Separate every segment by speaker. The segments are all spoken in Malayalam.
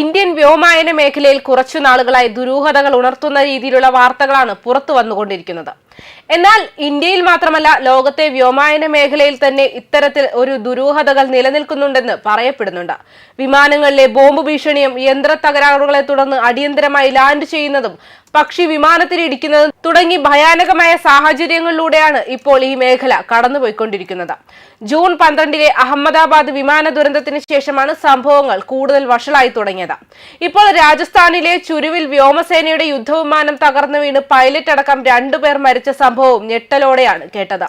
Speaker 1: ഇന്ത്യൻ വ്യോമയാന മേഖലയിൽ കുറച്ചു നാളുകളായി ദുരൂഹതകൾ ഉണർത്തുന്ന രീതിയിലുള്ള വാർത്തകളാണ് പുറത്തു വന്നുകൊണ്ടിരിക്കുന്നത്. എന്നാൽ ഇന്ത്യയിൽ മാത്രമല്ല ലോകത്തെ വ്യോമയാന മേഖലയിൽ തന്നെ ഇത്തരത്തിൽ ഒരു ദുരൂഹതകൾ നിലനിൽക്കുന്നുണ്ടെന്ന് പറയപ്പെടുന്നുണ്ട്. വിമാനങ്ങളിലെ ബോംബ് ഭീഷണിയും യന്ത്ര തകരാറുകളെ തുടർന്ന് അടിയന്തരമായി ലാൻഡ് ചെയ്യുന്നതും പക്ഷി വിമാനത്തിൽ ഇടിക്കുന്നതും തുടങ്ങി ഭയാനകമായ സാഹചര്യങ്ങളിലൂടെയാണ് ഇപ്പോൾ ഈ മേഖല കടന്നുപോയിക്കൊണ്ടിരിക്കുന്നത്. ജൂൺ പന്ത്രണ്ടിലെ അഹമ്മദാബാദ് വിമാന ദുരന്തത്തിന് ശേഷമാണ് സംഭവങ്ങൾ കൂടുതൽ വഷളായി തുടങ്ങിയത്. ഇപ്പോൾ രാജസ്ഥാനിലെ ചുരുവിൽ വ്യോമസേനയുടെ യുദ്ധവിമാനം തകർന്നു വീണ് പൈലറ്റ് അടക്കം രണ്ടുപേർ മരിച്ച സംഭവവും ഞെട്ടലോടെയാണ് കേട്ടത്.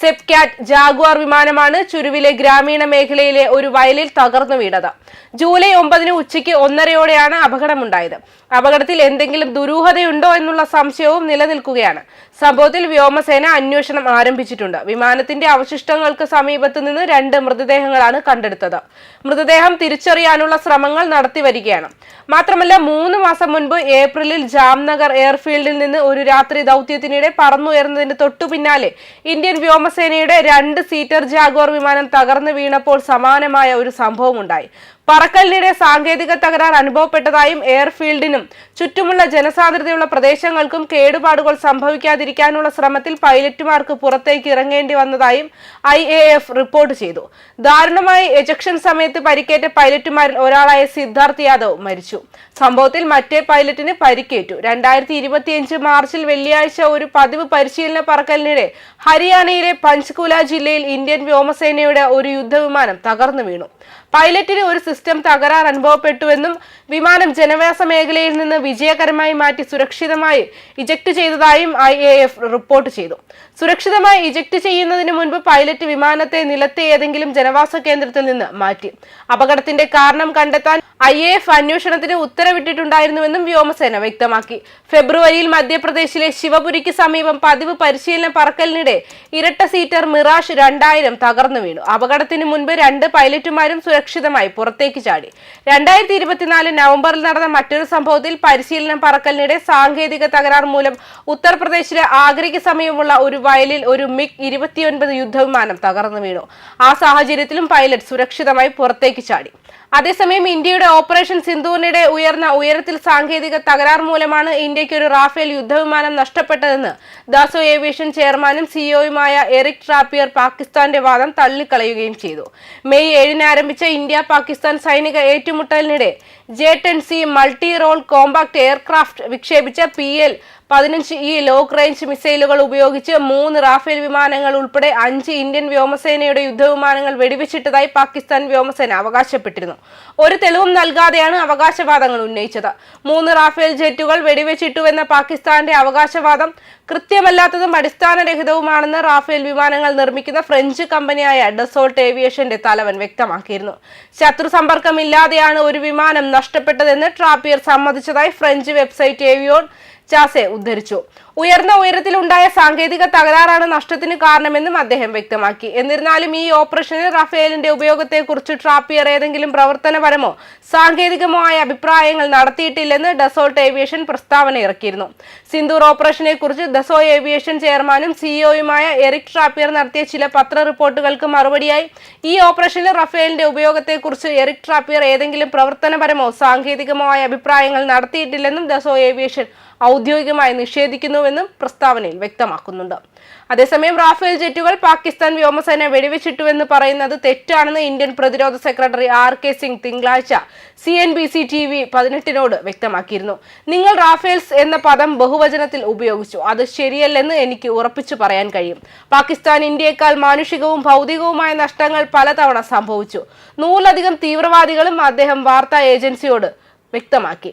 Speaker 1: സെപ്കാറ്റ് ജാഗ്വാർ വിമാനമാണ് ചുരുവിലെ ഗ്രാമീണ മേഖലയിലെ ഒരു വയലിൽ തകർന്നു വീണത്. ജൂലൈ ഒമ്പതിന് ഉച്ചയ്ക്ക് ഒന്നരയോടെയാണ് അപകടമുണ്ടായത്. അപകടത്തിൽ എന്തെങ്കിലും ദുരൂഹതയുണ്ടോ എന്നുള്ള സംശയവും നിലനിൽക്കുകയാണ്. സംഭവത്തിൽ വ്യോമസേന അന്വേഷണം ആരംഭിച്ചിട്ടുണ്ട്. വിമാനത്തിന്റെ അവശിഷ്ടങ്ങൾക്ക് സമീപത്ത് നിന്ന് രണ്ട് മൃതദേഹങ്ങളാണ് കണ്ടെടുത്തത്. മൃതദേഹം തിരിച്ചറിയാനുള്ള ശ്രമങ്ങൾ നടത്തി വരികയാണ്. മാത്രമല്ല മൂന്ന് മാസം മുൻപ് ഏപ്രിലിൽ ജാംനഗർ എയർഫീൽഡിൽ നിന്ന് ഒരു രാത്രി ദൗത്യത്തിനിടെ പറന്നുയർന്നതിന് തൊട്ടു പിന്നാലെ ഇന്ത്യൻ വ്യോമസേനയുടെ രണ്ട് സീറ്റർ ജാഗോർ വിമാനം തകർന്നു വീണപ്പോൾ സമാനമായ ഒരു സംഭവം ഉണ്ടായി പറക്കലിനിടെ സാങ്കേതിക തകരാർ അനുഭവപ്പെട്ടതായും എയർഫീൽഡിനും ചുറ്റുമുള്ള ജനസാന്ദ്രതയുള്ള പ്രദേശങ്ങൾക്കും കേടുപാടുകൾ സംഭവിക്കാതിരിക്കാനുള്ള ശ്രമത്തിൽ പൈലറ്റുമാർക്ക് പുറത്തേക്ക് ഇറങ്ങേണ്ടി വന്നതായും ഐ റിപ്പോർട്ട് ചെയ്തു. ദാരുണമായി എജക്ഷൻ സമയത്ത് പരിക്കേറ്റ പൈലറ്റുമാരിൽ ഒരാളായ സിദ്ധാർത്ഥ് യാദവ് മരിച്ചു. സംഭവത്തിൽ മറ്റേ പൈലറ്റിന് പരിക്കേറ്റു. രണ്ടായിരത്തി ഇരുപത്തിയഞ്ച് മാർച്ചിൽ വെള്ളിയാഴ്ച ഒരു പതിവ് പരിശീലന പറക്കലിനിടെ ഹരിയാനയിലെ പഞ്ച്കുല ജില്ലയിൽ ഇന്ത്യൻ വ്യോമസേനയുടെ ഒരു യുദ്ധവിമാനം തകർന്നു വീണു. പൈലറ്റിന് ഒരു സിസ്റ്റം തകരാർ അനുഭവപ്പെട്ടുവെന്നും വിമാനം ജനവാസ മേഖലയിൽ നിന്ന് വിജയകരമായി മാറ്റി സുരക്ഷിതമായി ഇജക്ട് ചെയ്തതായും ഐ എ എഫ് റിപ്പോർട്ട് ചെയ്തു. സുരക്ഷിതമായി ഇജക്ട് ചെയ്യുന്നതിന് മുൻപ് പൈലറ്റ് വിമാനത്തെ നിലത്തെ ഏതെങ്കിലും ജനവാസ കേന്ദ്രത്തിൽ നിന്ന് മാറ്റി. അപകടത്തിന്റെ കാരണം കണ്ടെത്താൻ ഐ എ എഫ് അന്വേഷണത്തിന് ഉത്തരവിട്ടിട്ടുണ്ടായിരുന്നുവെന്നും വ്യോമസേന വ്യക്തമാക്കി. ഫെബ്രുവരിയിൽ മധ്യപ്രദേശിലെ ശിവപുരിക്ക് സമീപം പതിവ് പരിശീലന പറക്കലിനിടെ ഇരട്ട സീറ്റർ മിറാഷ് രണ്ടായിരം തകർന്നു വീണു അപകടത്തിന് മുൻപ് രണ്ട് പൈലറ്റുമാരും സുരക്ഷിതമായി പുറത്തേക്ക് ചാടി. രണ്ടായിരത്തി ഇരുപത്തിനാല് നവംബറിൽ നടന്ന മറ്റൊരു സംഭവത്തിൽ പരിശീലനം പറക്കലിനിടെ സാങ്കേതിക തകരാർ മൂലം ഉത്തർപ്രദേശിലെ ആഗ്രയ്ക്ക് സമീപമുള്ള ഒരു വയലിൽ ഒരു മിഗ് ഇരുപത്തിയൊൻപത് യുദ്ധവിമാനം തകർന്നു വീണു. ആ സാഹചര്യത്തിലും പൈലറ്റ് സുരക്ഷിതമായി പുറത്തേക്ക് ചാടി. അതേസമയം ഇന്ത്യയുടെ ഓപ്പറേഷൻ സിന്ധുവിനിടെ ഉയർന്ന ഉയരത്തിൽ സാങ്കേതിക തകരാർ മൂലമാണ് ഇന്ത്യയ്ക്ക് ഒരു റാഫേൽ യുദ്ധവിമാനം നഷ്ടപ്പെട്ടതെന്ന് ദാസോ ഏവിയേഷൻ ചെയർമാനും സിഇഒയുമായ എറിക് ട്രാപ്പിയർ പാകിസ്ഥാന്റെ വാദം തള്ളിക്കളയുകയും ചെയ്തു. മെയ് ഏഴിന് ആരംഭിച്ച ഇന്ത്യ പാകിസ്ഥാൻ സൈനിക ഏറ്റുമുട്ടലിനിടെ J ten C multi role compact aircraft വിക്ഷേപിച്ച P L പതിനഞ്ച് ഈ ലോങ് റേഞ്ച് മിസൈലുകൾ ഉപയോഗിച്ച് മൂന്ന് റാഫേൽ വിമാനങ്ങൾ ഉൾപ്പെടെ അഞ്ച് ഇന്ത്യൻ വ്യോമസേനയുടെ യുദ്ധവിമാനങ്ങൾ വെടിവെച്ചിട്ടതായി പാകിസ്ഥാൻ വ്യോമസേന അവകാശപ്പെട്ടിരുന്നു. ഒരു തെളിവും നൽകാതെയാണ് അവകാശവാദങ്ങൾ ഉന്നയിച്ചത്. മൂന്ന് റാഫേൽ ജെറ്റുകൾ വെടിവെച്ചിട്ടുവെന്ന പാകിസ്ഥാന്റെ അവകാശവാദം കൃത്യമല്ലാത്തതും അടിസ്ഥാനരഹിതവുമാണെന്ന് റാഫേൽ വിമാനങ്ങൾ നിർമ്മിക്കുന്ന ഫ്രഞ്ച് കമ്പനിയായ ഡസോൾട്ട് ഏവിയേഷന്റെ തലവൻ വ്യക്തമാക്കിയിരുന്നു. ശത്രു സമ്പർക്കമില്ലാതെയാണ് ഒരു വിമാനം നഷ്ടപ്പെട്ടതെന്ന് ട്രാപ്പിയർ സമ്മതിച്ചതായി ഫ്രഞ്ച് വെബ്സൈറ്റ് ഏവിയോൺ ചാസെ ഉദ്ധരിച്ചു. ഉയർന്ന ഉയരത്തിലുണ്ടായ സാങ്കേതിക തകരാറാണ് നഷ്ടത്തിന് കാരണമെന്നും അദ്ദേഹം വ്യക്തമാക്കി. എന്നിരുന്നാലും ഈ ഓപ്പറേഷനിൽ റഫേലിന്റെ ഉപയോഗത്തെക്കുറിച്ച് ട്രാപ്പിയർ ഏതെങ്കിലും പ്രവർത്തനപരമോ സാങ്കേതികമോ ആയ അഭിപ്രായങ്ങൾ നടത്തിയിട്ടില്ലെന്ന് ഡസോൾട്ട് ഏവിയേഷൻ പ്രസ്താവന ഇറക്കിയിരുന്നു. സിന്ദൂർ ഓപ്പറേഷനെ കുറിച്ച് ഡസോ ഏവിയേഷൻ ചെയർമാനും സിഇഒയുമായ എറിക് ട്രാപ്പിയർ നടത്തിയ ചില പത്ര റിപ്പോർട്ടുകൾക്ക് മറുപടിയായി ഈ ഓപ്പറേഷനിൽ റഫേലിന്റെ ഉപയോഗത്തെക്കുറിച്ച് എറിക് ട്രാപ്പിയർ ഏതെങ്കിലും പ്രവർത്തനപരമോ സാങ്കേതികമോ ആയ അഭിപ്രായങ്ങൾ നടത്തിയിട്ടില്ലെന്നും ഡസോ ഏവിയേഷൻ ഔദ്യോഗികമായി നിഷേധിക്കുന്നുവെന്നും പ്രസ്താവനയിൽ വ്യക്തമാക്കുന്നുണ്ട്. അതേസമയം റാഫേൽ ജെറ്റുകൾ പാകിസ്ഥാൻ വ്യോമസേന വെടിവെച്ചിട്ടുവെന്ന് പറയുന്നത് തെറ്റാണെന്ന് ഇന്ത്യൻ പ്രതിരോധ സെക്രട്ടറി ആർ കെ സിംഗ് തിങ്കളാഴ്ച C N B C T V പതിനെട്ടിനോട് വ്യക്തമാക്കിയിരുന്നു. നിങ്ങൾ റാഫേൽസ് എന്ന പദം ബഹുവചനത്തിൽ ഉപയോഗിച്ചു. അത് ശരിയല്ലെന്ന് എനിക്ക് ഉറപ്പിച്ചു പറയാൻ കഴിയും. പാകിസ്ഥാൻ ഇന്ത്യയെക്കാൾ മാനുഷികവും ഭൗതികവുമായ നഷ്ടങ്ങൾ പലതവണ സംഭവിച്ചു. നൂറിലധികം തീവ്രവാദികളും അദ്ദേഹം വാർത്താ ഏജൻസിയോട് വ്യക്തമാക്കി.